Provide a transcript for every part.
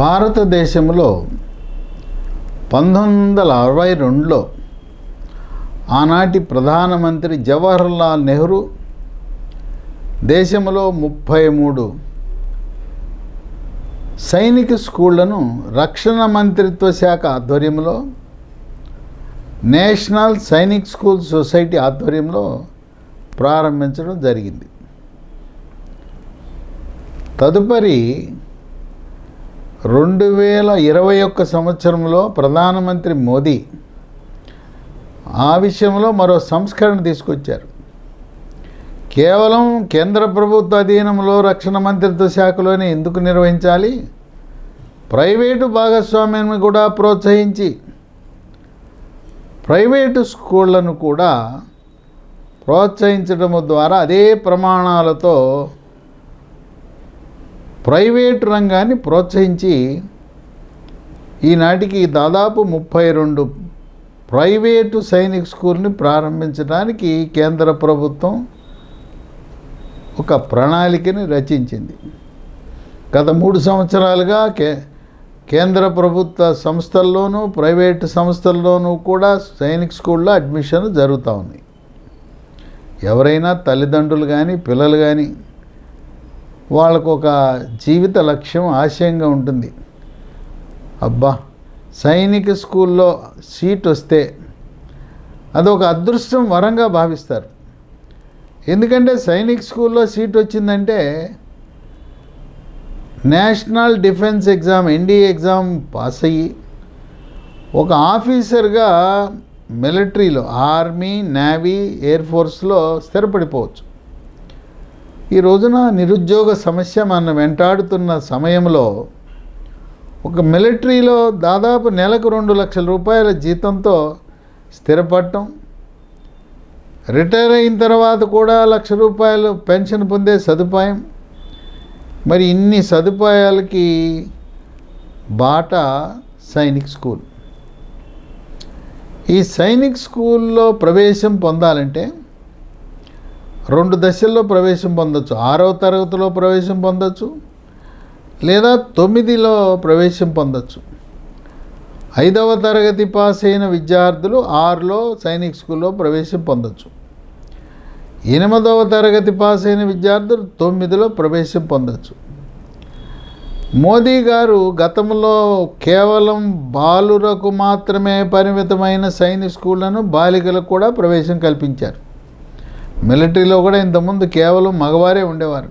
భారతదేశంలో పంతొమ్మిది వందల అరవై రెండులో ఆనాటి ప్రధానమంత్రి జవహర్లాల్ నెహ్రూ దేశంలో ముప్పై మూడు సైనిక స్కూళ్ళను రక్షణ మంత్రిత్వ శాఖ ఆధ్వర్యంలో నేషనల్ సైనిక్ స్కూల్ సొసైటీ ఆధ్వర్యంలో ప్రారంభించడం జరిగింది. తదుపరి రెండు వేల ఇరవై ఒక్క సంవత్సరంలో ప్రధానమంత్రి మోదీ ఆ విషయంలో మరో సంస్కరణ తీసుకొచ్చారు. కేవలం కేంద్ర ప్రభుత్వ అధీనంలో రక్షణ మంత్రిత్వ శాఖలోనే ఎందుకు నిర్వహించాలి? ప్రైవేటు భాగస్వామ్యాన్ని కూడా ప్రోత్సహించి ప్రైవేటు స్కూళ్ళను కూడా ప్రోత్సహించడం ద్వారా అదే ప్రమాణాలతో ప్రైవేటు రంగాన్ని ప్రోత్సహించి ఈనాటికి దాదాపు ముప్పై రెండు ప్రైవేటు సైనిక్ స్కూల్ని ప్రారంభించడానికి కేంద్ర ప్రభుత్వం ఒక ప్రణాళికని రచించింది. గత మూడు సంవత్సరాలుగా కే కేంద్ర ప్రభుత్వ సంస్థల్లోనూ ప్రైవేటు సంస్థల్లోనూ కూడా సైనిక్ స్కూల్లో అడ్మిషన్ జరుగుతూ ఉన్నాయి. ఎవరైనా తల్లిదండ్రులు కానీ పిల్లలు కానీ వాళ్ళకు ఒక జీవిత లక్ష్యం ఆశయంగా ఉంటుంది. అబ్బా! సైనిక స్కూల్లో సీట్ వస్తే అదొక అదృష్టం వరంగా భావిస్తారు. ఎందుకంటే సైనిక్ స్కూల్లో సీట్ వచ్చిందంటే national defence exam NDA exam pass అయ్యి ఒక ఆఫీసర్గా మిలిటరీలో ఆర్మీ నేవీ ఎయిర్ ఫోర్స్లో స్థిరపడిపోవచ్చు. ఈ రోజున నిరుద్యోగ సమస్య మన వెంటాడుతున్న సమయంలో ఒక మిలిటరీలో దాదాపు నెలకు రెండు లక్షల రూపాయల జీతంతో స్థిరపడటం రిటైర్ అయిన తర్వాత కూడా లక్ష రూపాయలు పెన్షన్ పొందే సదుపాయం మరి ఇన్ని సదుపాయాలకి బాట సైనిక్ స్కూల్. ఈ సైనిక్ స్కూల్లో ప్రవేశం పొందాలంటే రెండు దశల్లో ప్రవేశం పొందొచ్చు. ఆరవ తరగతిలో ప్రవేశం పొందొచ్చు. లేదా తొమ్మిదిలో ప్రవేశం పొందొచ్చు. ఐదవ తరగతి పాస్ అయిన విద్యార్థులు ఆరులో సైనిక్ స్కూల్లో ప్రవేశం పొందొచ్చు. ఎనిమిదవ తరగతి పాస్ అయిన విద్యార్థులు తొమ్మిదిలో ప్రవేశం పొందొచ్చు. మోదీ గారు గతంలో కేవలం బాలురకు మాత్రమే పరిమితమైన సైనిక్ స్కూళ్ళను బాలికలకు కూడా ప్రవేశం కల్పించారు. మిలిటరీలో కూడా ఇంతకుముందు కేవలం మగవారే ఉండేవారు.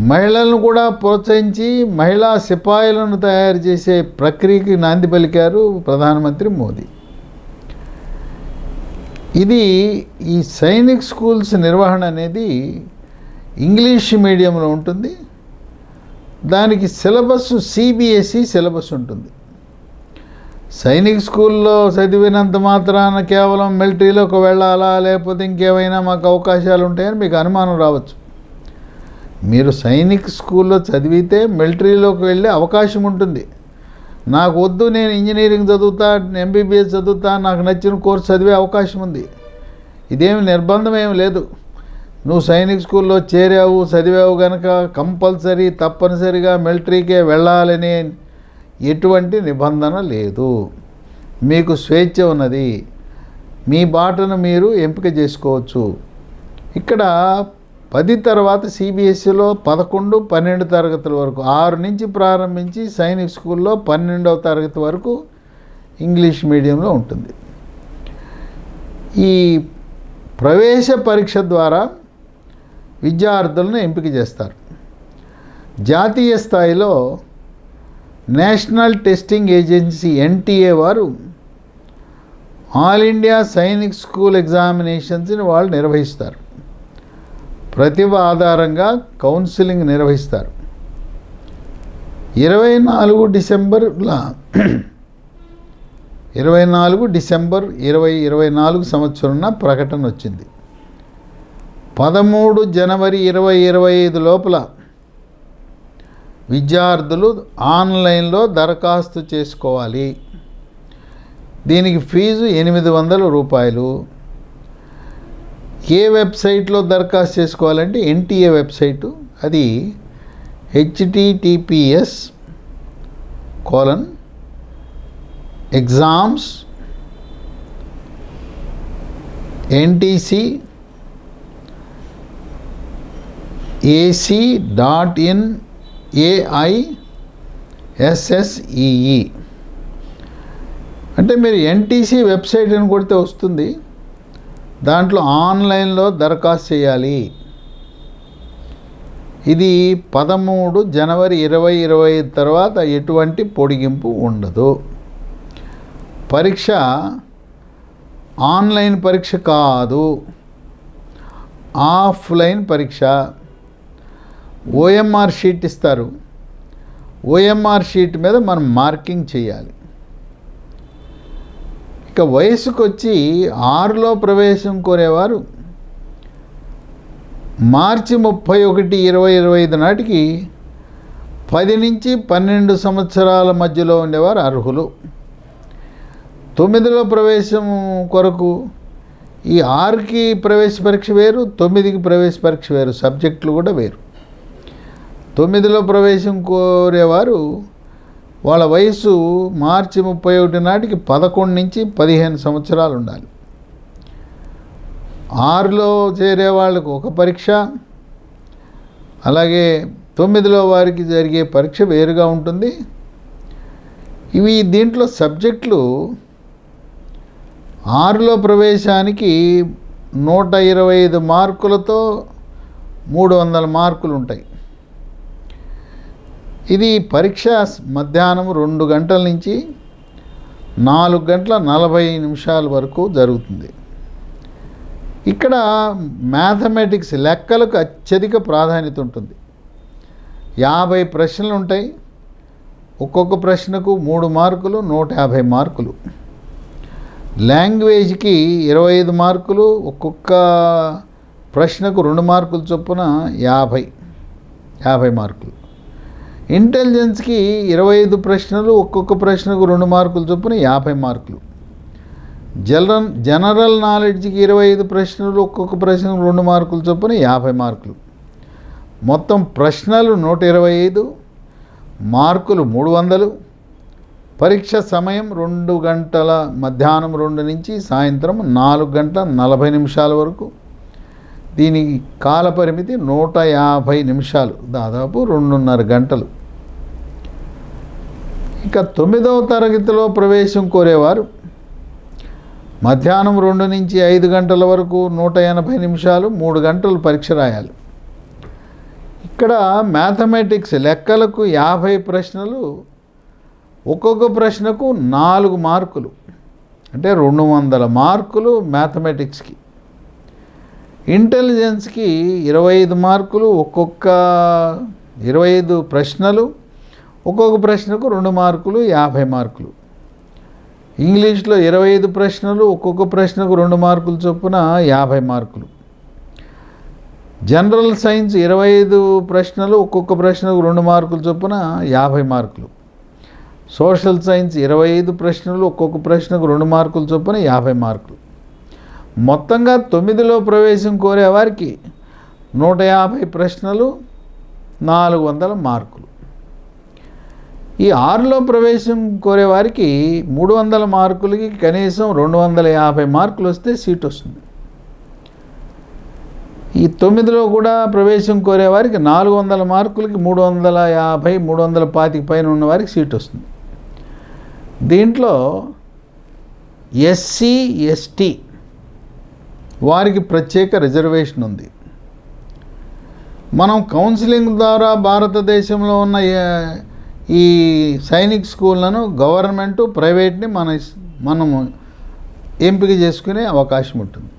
మహిళలను కూడా ప్రోత్సహించి మహిళా సిపాయిలను తయారు చేసే ప్రక్రియకి నాంది పలికారు ప్రధానమంత్రి మోదీ. ఇది ఈ సైనిక్ స్కూల్స్ నిర్వహణ అనేది ఇంగ్లీష్ మీడియంలో ఉంటుంది. దానికి సిలబస్ సిబిఎస్ఈ సిలబస్ ఉంటుంది. సైనిక్ స్కూల్లో చదివినంత మాత్రాన కేవలం మిలిటరీలోకి వెళ్ళాలా లేకపోతే ఇంకేమైనా మాకు అవకాశాలు ఉంటాయని మీకు అనుమానం రావచ్చు. మీరు సైనిక్ స్కూల్లో చదివితే మిలిటరీలోకి వెళ్ళే అవకాశం ఉంటుంది నాకు వద్దు నేను ఇంజనీరింగ్ చదువుతా ఎంబీబీఎస్ చదువుతా నాకు నచ్చిన కోర్సు చదివే అవకాశం ఉంది ఇదేమి నిర్బంధం ఏమి లేదు. నువ్వు సైనిక్ స్కూల్లో చేరావు చదివావు కనుక కంపల్సరీ తప్పనిసరిగా మిలిటరీకే వెళ్ళాలని ఎటువంటి నిబంధన లేదు. మీకు స్వేచ్ఛ ఉన్నది. మీ బాటను మీరు ఎంపిక చేసుకోవచ్చు. ఇక్కడ పది తర్వాత సిబిఎస్ఈలో పదకొండు పన్నెండు తరగతుల వరకు ఆరు నుంచి ప్రారంభించి సైనిక్ స్కూల్లో పన్నెండవ తరగతి వరకు ఇంగ్లీష్ మీడియంలో ఉంటుంది. ఈ ప్రవేశ పరీక్ష ద్వారా విద్యార్థులను ఎంపిక చేస్తారు. జాతీయ స్థాయిలో నేషనల్ టెస్టింగ్ ఏజెన్సీ ఎన్టీఏ వారు ఆల్ ఇండియా సైనిక్ స్కూల్ ఎగ్జామినేషన్స్ని వాళ్ళు నిర్వహిస్తారు. ప్రతిభ ఆధారంగా కౌన్సిలింగ్ నిర్వహిస్తారు. ఇరవై నాలుగు డిసెంబర్ల ఇరవై నాలుగు డిసెంబర్ ఇరవై ఇరవై నాలుగు సంవత్సరంన ప్రకటన వచ్చింది. పదమూడు జనవరి ఇరవై ఇరవై ఐదు లోపల విద్యార్థులు ఆన్లైన్లో దరఖాస్తు చేసుకోవాలి. దీనికి ఫీజు ఎనిమిది వందల రూపాయలు. ఏ వెబ్సైట్లో దరఖాస్తు చేసుకోవాలంటే ఎన్టీఏ వెబ్సైటు అది HTTPS colon exams NTC AC dot in AISSEE అంటే మీరు ఎన్టీసీ వెబ్సైట్ అని కొడితే వస్తుంది. దాంట్లో ఆన్లైన్లో దరఖాస్తు చేయాలి. ఇది పదమూడు జనవరి ఇరవై ఇరవై తర్వాత ఎటువంటి పొడిగింపు ఉండదు. పరీక్ష ఆన్లైన్ పరీక్ష కాదు. ఆఫ్లైన్ పరీక్ష. ఓఎంఆర్ షీట్ ఇస్తారు. ఓఎంఆర్ షీట్ మీద మనం మార్కింగ్ చేయాలి. ఇక వయసుకు వచ్చి ఆరులో ప్రవేశం కోరేవారు మార్చి ముప్పై ఒకటి ఇరవై ఇరవై ఐదు నాటికి పది నుంచి పన్నెండు సంవత్సరాల మధ్యలో ఉండేవారు అర్హులు. తొమ్మిదిలో ప్రవేశం కొరకు ఈ ఆరుకి ప్రవేశ పరీక్ష వేరు తొమ్మిదికి ప్రవేశ పరీక్ష వేరు సబ్జెక్టులు కూడా వేరు. తొమ్మిదిలో ప్రవేశం కోరేవారు వాళ్ళ వయసు మార్చి ముప్పై ఒకటి నాటికి పదకొండు నుంచి పదిహేను సంవత్సరాలు ఉండాలి. ఆరులో చేరే వాళ్ళకు ఒక పరీక్ష అలాగే తొమ్మిదిలో వారికి జరిగే పరీక్ష వేరుగా ఉంటుంది. ఇవి దీంట్లో సబ్జెక్టులు ఆరులో ప్రవేశానికి నూట ఇరవై ఐదు మార్కులతో మూడు వందల మార్కులు ఉంటాయి. ఇది పరీక్ష మధ్యాహ్నం రెండు గంటల నుంచి నాలుగు గంటల నలభై నిమిషాల వరకు జరుగుతుంది. ఇక్కడ మ్యాథమెటిక్స్ లెక్కలకు అత్యధిక ప్రాధాన్యత ఉంటుంది. యాభై ప్రశ్నలు ఉంటాయి. ఒక్కొక్క ప్రశ్నకు మూడు మార్కులు నూట యాభై మార్కులు. లాంగ్వేజ్కి ఇరవై ఐదు మార్కులు ఒక్కొక్క ప్రశ్నకు రెండు మార్కులు చొప్పున యాభై యాభై మార్కులు. ఇంటెలిజెన్స్కి ఇరవై ఐదు ప్రశ్నలు ఒక్కొక్క ప్రశ్నకు రెండు మార్కులు చొప్పున యాభై మార్కులు. జనరల్ జనరల్ నాలెడ్జ్కి ఇరవై ఐదు ప్రశ్నలు ఒక్కొక్క ప్రశ్నకు రెండు మార్కులు చొప్పున యాభై మార్కులు. మొత్తం ప్రశ్నలు నూట ఇరవై ఐదు మార్కులు మూడు వందలు పరీక్ష సమయం రెండు గంటల మధ్యాహ్నం రెండు నుంచి సాయంత్రం నాలుగు గంటల నలభై నిమిషాల వరకు. దీని కాల పరిమితి నూట యాభై నిమిషాలు దాదాపు రెండున్నర గంటలు. ఇక తొమ్మిదవ తరగతిలో ప్రవేశం కోరేవారు. మధ్యాహ్నం రెండు నుంచి ఐదు గంటల వరకు నూట ఎనభై నిమిషాలు మూడు గంటలు పరీక్ష రాయాలి. ఇక్కడ మ్యాథమెటిక్స్ లెక్కలకు యాభై ప్రశ్నలు ఒక్కొక్క ప్రశ్నకు నాలుగు మార్కులు అంటే రెండు వందల మార్కులు మ్యాథమెటిక్స్కి. ఇంటెలిజెన్స్కి ఇరవై ఐదు మార్కులు ఒక్కొక్క ఇరవై ఐదు ప్రశ్నలు ఒక్కొక్క ప్రశ్నకు రెండు మార్కులు యాభై మార్కులు. ఇంగ్లీష్లో ఇరవై ఐదు ప్రశ్నలు ఒక్కొక్క ప్రశ్నకు రెండు మార్కులు చొప్పున యాభై మార్కులు. జనరల్ సైన్స్ ఇరవై ఐదు ప్రశ్నలు ఒక్కొక్క ప్రశ్నకు రెండు మార్కులు చొప్పున యాభై మార్కులు. సోషల్ సైన్స్ ఇరవై ఐదు ప్రశ్నలు ఒక్కొక్క ప్రశ్నకు రెండు మార్కులు చొప్పున యాభై మార్కులు. మొత్తంగా తొమ్మిదిలో ప్రవేశం కోరే వారికి నూట యాభై ప్రశ్నలు నాలుగు వందల మార్కులు. ఈ ఆరులో ప్రవేశం కోరే వారికి మూడు వందల మార్కులకి కనీసం రెండు వందల యాభై మార్కులు వస్తే సీట్ వస్తుంది. ఈ తొమ్మిదిలో కూడా ప్రవేశం కోరే వారికి నాలుగు వందల మార్కులకి మూడు వందల యాభై మూడు వందల పాతిక పైన ఉన్న వారికి సీట్ వస్తుంది. దీంట్లో ఎస్సీ ఎస్టీ వారికి ప్రత్యేక రిజర్వేషన్ ఉంది. మనం కౌన్సిలింగ్ ద్వారా భారతదేశంలో ఉన్న ఈ సైనిక్ స్కూళ్ళను గవర్నమెంటు ప్రైవేట్ని మన మనము ఎంపిక చేసుకునే అవకాశం ఉంటుంది.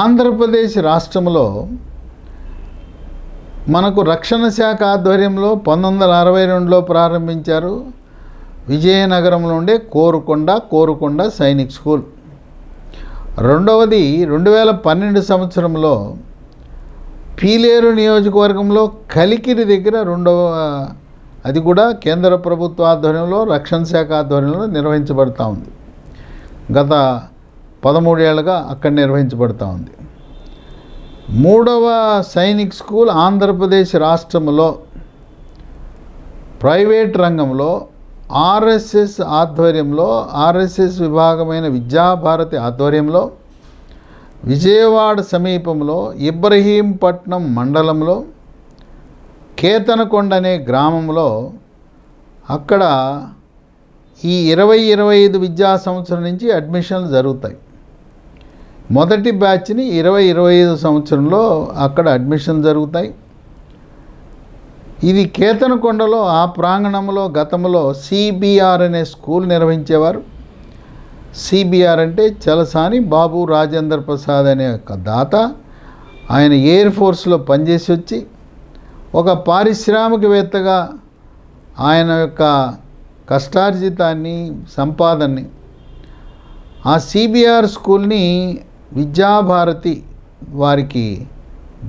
ఆంధ్రప్రదేశ్ రాష్ట్రంలో మనకు రక్షణ శాఖ ఆధ్వర్యంలో పంతొమ్మిది వందల అరవై రెండులో ప్రారంభించారు విజయనగరంలో ఉండే కోరుకొండ కోరుకొండ సైనిక్ స్కూల్. రెండవది రెండు వేల పన్నెండు సంవత్సరంలో పీలేరు నియోజకవర్గంలో కలికిరి దగ్గర రెండవ అది కూడా కేంద్ర ప్రభుత్వ ఆధ్వర్యంలో రక్షణ శాఖ ఆధ్వర్యంలో నిర్వహించబడతా ఉంది. గత పదమూడేళ్ళుగా అక్కడ నిర్వహించబడతా ఉంది. మూడవ సైనిక్ స్కూల్ ఆంధ్రప్రదేశ్ రాష్ట్రంలో ప్రైవేట్ రంగంలో ఆర్ఎస్ఎస్ ఆధ్వర్యంలో ఆర్ఎస్ఎస్ విభాగమైన విద్యాభారతి ఆధ్వర్యంలో విజయవాడ సమీపంలో ఇబ్రహీంపట్నం మండలంలో కేతనకొండ అనే గ్రామంలో అక్కడ ఈ ఇరవై ఇరవై ఐదు విద్యా సంవత్సరం నుంచి అడ్మిషన్లు జరుగుతాయి. మొదటి బ్యాచ్ని ఇరవై ఇరవై ఐదు సంవత్సరంలో అక్కడ అడ్మిషన్ జరుగుతాయి. ఇది కేతనకొండలో ఆ ప్రాంగణంలో గతంలో సిబిఆర్ అనే స్కూల్ నిర్వహించేవారు. సిబిఆర్ అంటే చలసాని బాబు రాజేంద్ర ప్రసాద్ అనే ఒక దాత. ఆయన ఎయిర్ ఫోర్స్లో పనిచేసి వచ్చి ఒక పారిశ్రామికవేత్తగా ఆయన యొక్క కష్టార్జితాన్ని సంపాదనని ఆ సిబిఆర్ స్కూల్ని విద్యాభారతి వారికి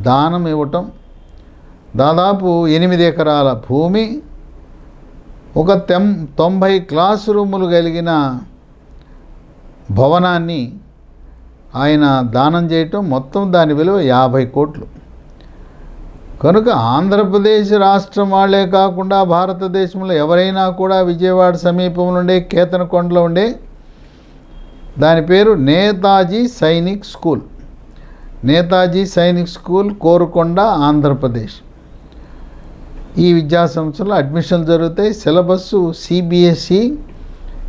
దానం ఇవ్వటం దాదాపు ఎనిమిది ఎకరాల భూమి ఒక తెం తొంభై క్లాస్ రూములు కలిగిన భవనాన్ని ఆయన దానం చేయటం మొత్తం దాని విలువ యాభై కోట్లు. కనుక ఆంధ్రప్రదేశ్ రాష్ట్రం వాళ్ళే కాకుండా భారతదేశంలో ఎవరైనా కూడా విజయవాడ సమీపంలో ఉండే కేతనకొండలో ఉండే దాని పేరు నేతాజీ సైనిక్ స్కూల్. నేతాజీ సైనిక్ స్కూల్ కోరుకొండ ఆంధ్రప్రదేశ్. ఈ విద్యా సంవత్సరంలో అడ్మిషన్లు జరుగుతాయి. Syllabus CBSE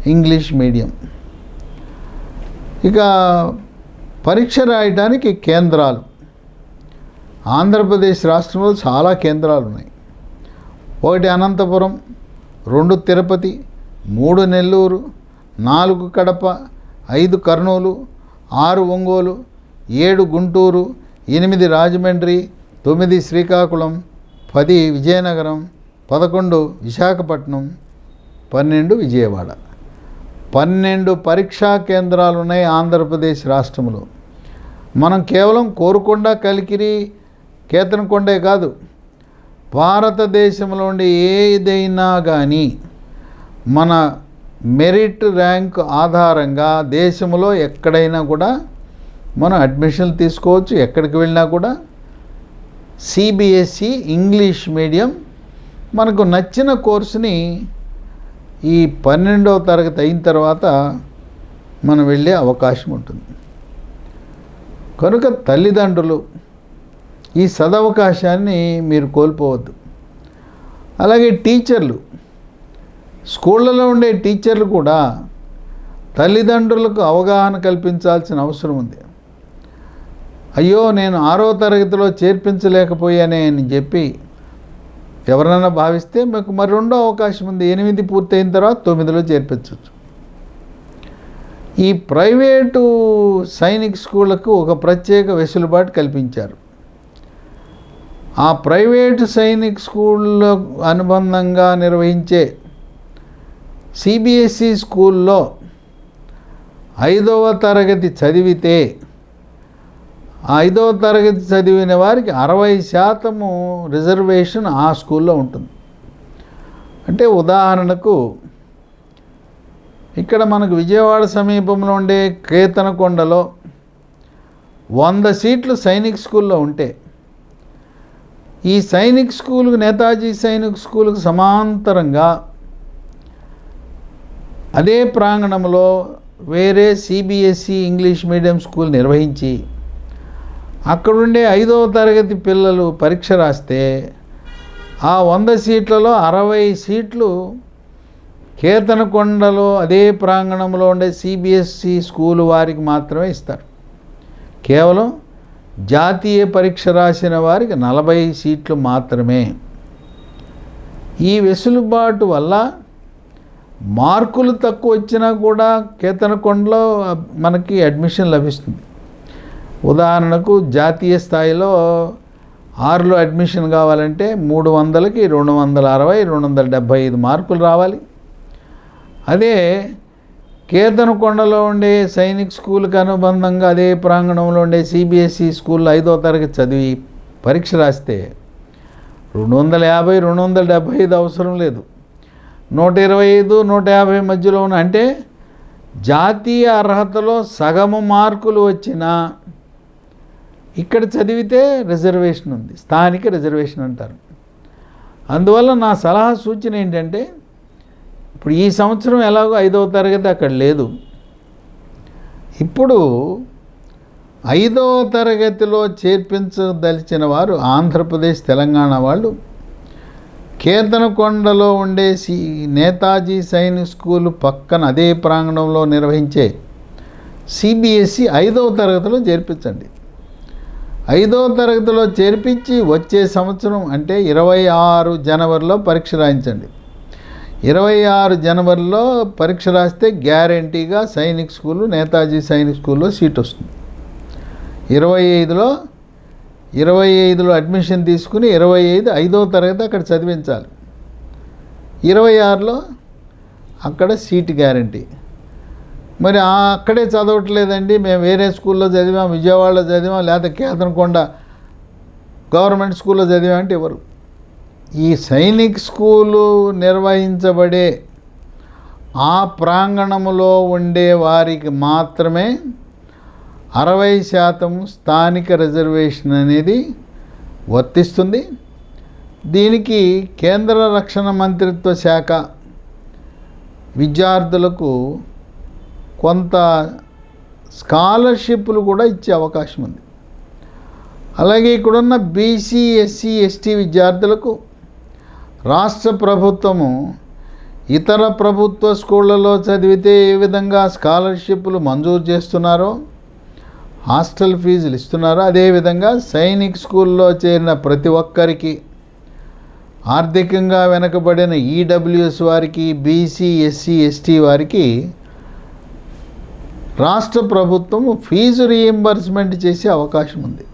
English medium. ఇక పరీక్ష రాయడానికి కేంద్రాలు. ఆంధ్రప్రదేశ్ రాష్ట్రంలో చాలా కేంద్రాలు ఉన్నాయి. ఒకటి అనంతపురం రెండు తిరుపతి మూడు నెల్లూరు నాలుగు కడప ఐదు కర్నూలు ఆరు ఒంగోలు ఏడు గుంటూరు ఎనిమిది రాజమండ్రి తొమ్మిది శ్రీకాకుళం పది విజయనగరం పదకొండు విశాఖపట్నం పన్నెండు విజయవాడ. పన్నెండు పరీక్షా కేంద్రాలు ఉన్నాయి ఆంధ్రప్రదేశ్ రాష్ట్రంలో. మనం కేవలం కోరుకొండ కలికిరి కేతనకొండే కాదు భారతదేశంలో ఉండే ఏదైనా కానీ మన మెరిట్ ర్యాంక్ ఆధారంగా దేశంలో ఎక్కడైనా కూడా మనం అడ్మిషన్లు తీసుకోవచ్చు. ఎక్కడికి వెళ్ళినా కూడా సిబిఎస్ఈ ఇంగ్లీష్ మీడియం మనకు నచ్చిన కోర్సుని ఈ పన్నెండవ తరగతి అయిన తర్వాత మనం వెళ్ళే అవకాశం ఉంటుంది. కనుక తల్లిదండ్రులు ఈ సదవకాశాన్ని మీరు కోల్పోవద్దు. అలాగే టీచర్లు స్కూళ్ళలో ఉండే టీచర్లు కూడా తల్లిదండ్రులకు అవగాహన కల్పించాల్సిన అవసరం ఉంది. అయ్యో నేను ఆరో తరగతిలో చేర్పించలేకపోయానే అని చెప్పి ఎవరైనా భావిస్తే మీకు మరి రెండో అవకాశం ఉంది. ఎనిమిది పూర్తయిన తర్వాత తొమ్మిదిలో చేర్పించవచ్చు. ఈ ప్రైవేటు సైనిక్ స్కూళ్ళకు ఒక ప్రత్యేక వెసులుబాటు కల్పించారు. ఆ ప్రైవేటు సైనిక్ స్కూల్లో అనుబంధంగా నిర్వహించే సిబిఎస్ఈ స్కూల్లో ఐదవ తరగతి చదివితే ఐదవ తరగతి చదివిన వారికి అరవై శాతము రిజర్వేషన్ ఆ స్కూల్లో ఉంటుంది. అంటే ఉదాహరణకు ఇక్కడ మనకు విజయవాడ సమీపంలో ఉండే కేతనకొండలో వంద సీట్లు సైనిక్ స్కూల్లో ఉంటే ఈ సైనిక్ స్కూల్కు నేతాజీ సైనిక్ స్కూల్కు సమాంతరంగా అదే ప్రాంగణంలో వేరే సిబిఎస్ఈ ఇంగ్లీష్ మీడియం స్కూల్ నిర్వహించి అక్కడుండే ఐదవ తరగతి పిల్లలు పరీక్ష రాస్తే ఆ వంద సీట్లలో అరవై సీట్లు కేతనకొండలో అదే ప్రాంగణంలో ఉండే సిబిఎస్సి స్కూల్ వారికి మాత్రమే ఇస్తారు. కేవలం జాతీయ పరీక్ష రాసిన వారికి నలభై సీట్లు మాత్రమే. ఈ వెసులుబాటు వల్ల మార్కులు తక్కువ వచ్చినా కూడా కేతనకొండలో మనకి అడ్మిషన్ లభిస్తుంది. ఉదాహరణకు జాతీయ స్థాయిలో ఆరులో అడ్మిషన్ కావాలంటే మూడు వందలకి రెండు వందల అరవై రెండు వందల డెబ్భై ఐదు మార్కులు రావాలి. అదే కేతనకొండలో ఉండే సైనిక్ స్కూల్కి అనుబంధంగా అదే ప్రాంగణంలో ఉండే సిబిఎస్ఈ స్కూల్లో ఐదో తరగతి చదివి పరీక్ష రాస్తే రెండు వందల యాభై రెండు వందల డెబ్భై ఐదు అవసరం లేదు. నూట ఇరవై ఐదు నూట యాభై మధ్యలో ఉన్న అంటే జాతీయ అర్హతలో సగము మార్కులు వచ్చినా ఇక్కడ చదివితే రిజర్వేషన్ ఉంది. స్థానిక రిజర్వేషన్ అంటారు. అందువల్ల నా సలహా సూచన ఏంటంటే ఇప్పుడు ఈ సంవత్సరం ఎలాగో ఐదవ తరగతి అక్కడ లేదు. ఇప్పుడు ఐదవ తరగతిలో చేర్పించదలిచిన వారు ఆంధ్రప్రదేశ్ తెలంగాణ వాళ్ళు కేతనకొండలో ఉండే సి నేతాజీ సైనిక్ స్కూల్ పక్కన అదే ప్రాంగణంలో నిర్వహించే సిబిఎస్ఈ ఐదవ తరగతిలో చేర్పించండి. ఐదవ తరగతిలో చేర్పించి వచ్చే సంవత్సరం అంటే ఇరవై ఆరు జనవరిలో పరీక్ష రాయించండి. ఇరవై ఆరు జనవరిలో పరీక్ష రాస్తే గ్యారంటీగా సైనిక్ స్కూలు నేతాజీ సైనిక్ స్కూల్లో సీట్ వస్తుంది. ఇరవై ఐదులో ఇరవై ఐదులో అడ్మిషన్ తీసుకుని ఇరవై ఐదు ఐదవ తరగతి అక్కడ చదివించాలి. ఇరవై ఆరులో అక్కడ సీట్ గ్యారంటీ. మరి అక్కడే చదవట్లేదండి. మేము వేరే స్కూల్లో చదివాం విజయవాడలో చదివాం లేకపోతే కేతనకొండ గవర్నమెంట్ స్కూల్లో చదివామంటే ఎవరు? ఈ సైనిక్ స్కూలు నిర్వహించబడే ఆ ప్రాంగణములో ఉండే వారికి మాత్రమే అరవై శాతం స్థానిక రిజర్వేషన్ అనేది వర్తిస్తుంది. దీనికి కేంద్ర రక్షణ మంత్రిత్వ శాఖ విద్యార్థులకు కొంత స్కాలర్షిప్లు కూడా ఇచ్చే అవకాశం ఉంది. అలాగే ఇక్కడున్న బీసీ ఎస్సీ ఎస్టీ విద్యార్థులకు రాష్ట్ర ప్రభుత్వము ఇతర ప్రభుత్వ స్కూళ్ళలో చదివితే ఏ విధంగా స్కాలర్షిప్లు మంజూరు చేస్తున్నారో హాస్టల్ ఫీజులు ఇస్తున్నారో అదేవిధంగా సైనిక్ స్కూల్లో చేరిన ప్రతి ఒక్కరికి ఆర్థికంగా వెనకబడిన ఈడబ్ల్యూఎస్ వారికి బీసీ ఎస్సీ ఎస్టీ వారికి రాష్ట్ర ప్రభుత్వం ఫీజు రీఎంబర్స్మెంట్ చేసే అవకాశం ఉంది